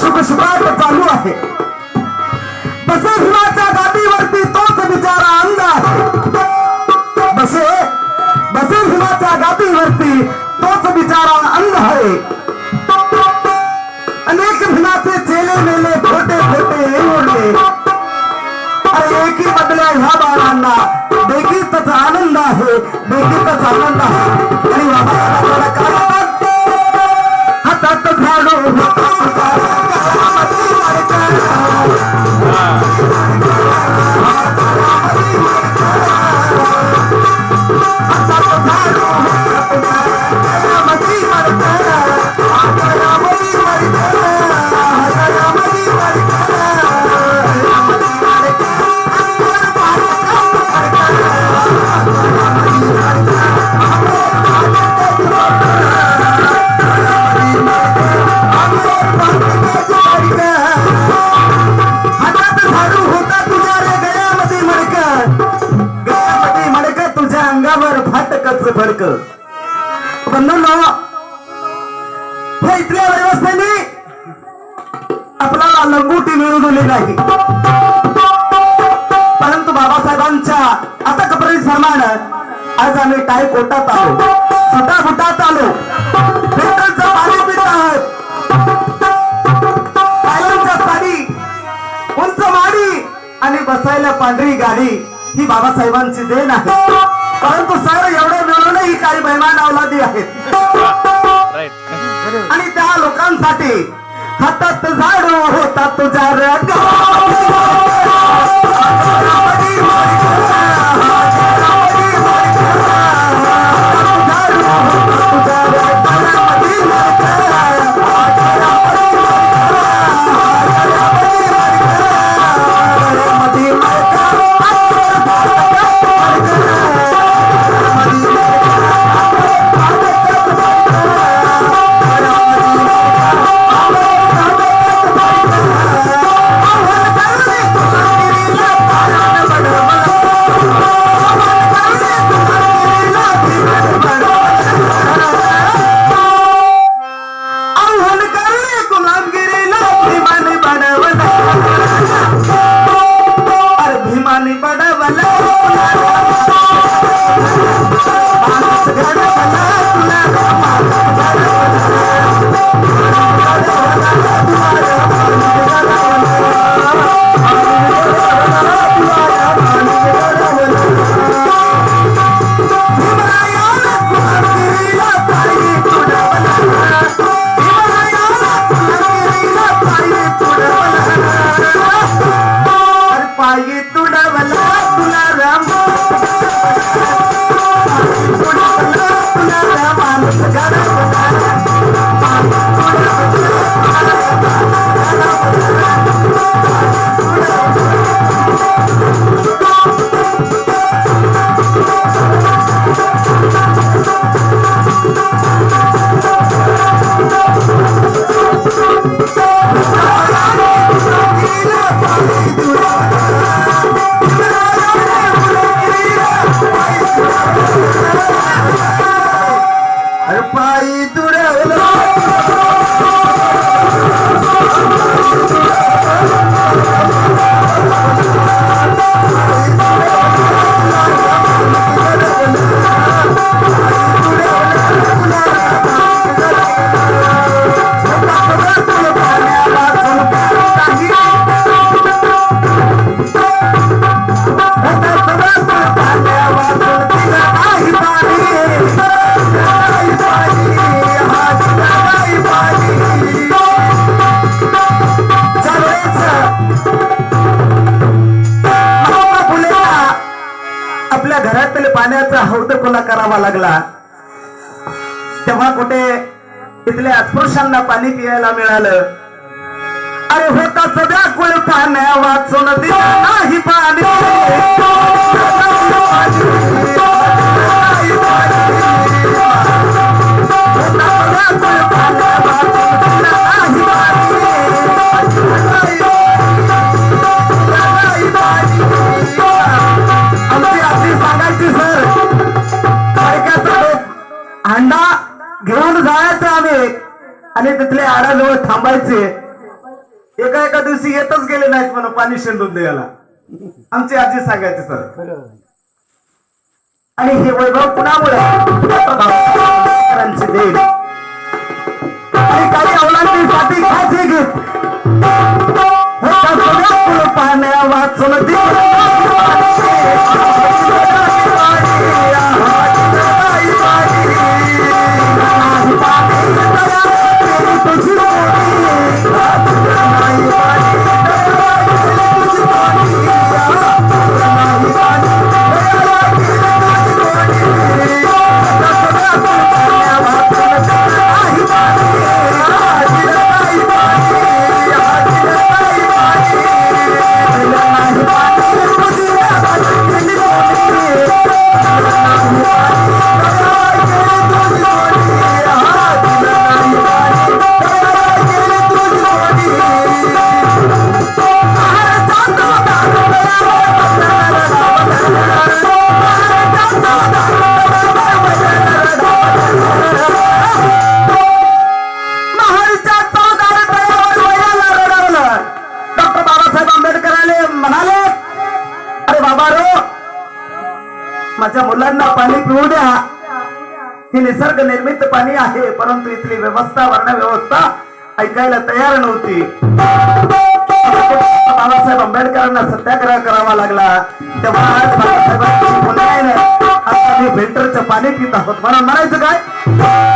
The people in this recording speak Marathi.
सुखसुखात चालू आहे. बसे हिमाच्या गादीवरती तोच बिचारा आहे. बसे बसे हिमाच्या गादीवरती तोच बिचारा अंग आहे. अनेक भीमाचे चेले मेले, खोटे खोटे उरले अरे, एकी बदल्या ह्या बाळांना देखीतच आनंद आहे देखीतच आनंद आहे. फाटकच इथल्या आपल्याला लंगोटी मिळू दिली नाही। परंतु बाबासाहेबांच्या आता कपडे सन्मान आज आम्ही टाय कोटात आलो। सुटा फुटात आलो। पाणी पित आहोत। पायांच्या साडी उंच माडी आणि बसायला पांढरी गाडी ही बाबासाहेबांची देण आहे। परंतु सर एवढे मिळूनही काही बैमान अवलादी आहेत आणि त्या लोकांसाठी हातात झाडू होता तुझ्या आव्हान अरे पायी घरातील पाण्याचा हौद खुला करावा लागला. तेव्हा कुठे इथल्या अस्पृश्यांना पाणी पियायला मिळालं. अरे होता सगळ्या कुळ पाण्या वाचून दिला नाही पाणी. हांडा घेऊन जायचं आम्ही. आणि तिथले आडाजवळ थांबायचे. एका एका दिवशी येतच गेले नाहीत म्हणून पाणी शेंदून द्यायला. आमची आजी सांगायची सर. आणि हे वैभव कुणामुळे? डॉक्टरांची आणि काही अवलांटीसाठी खास हे गीत पाण्या माझ्या मुलांना पाणी पिऊ द्या. हे निसर्ग निर्मित पाणी आहे परंतु इथली व्यवस्था वर्ण व्यवस्था ऐकायला तयार नव्हती. बाबासाहेब आंबेडकरांना सत्याग्रह करावा लागला. तेव्हा आज बाबासाहेबांची पुण्याने आता मी फिल्टरचं पाणी पित आहोत. म्हणून म्हणायचं काय?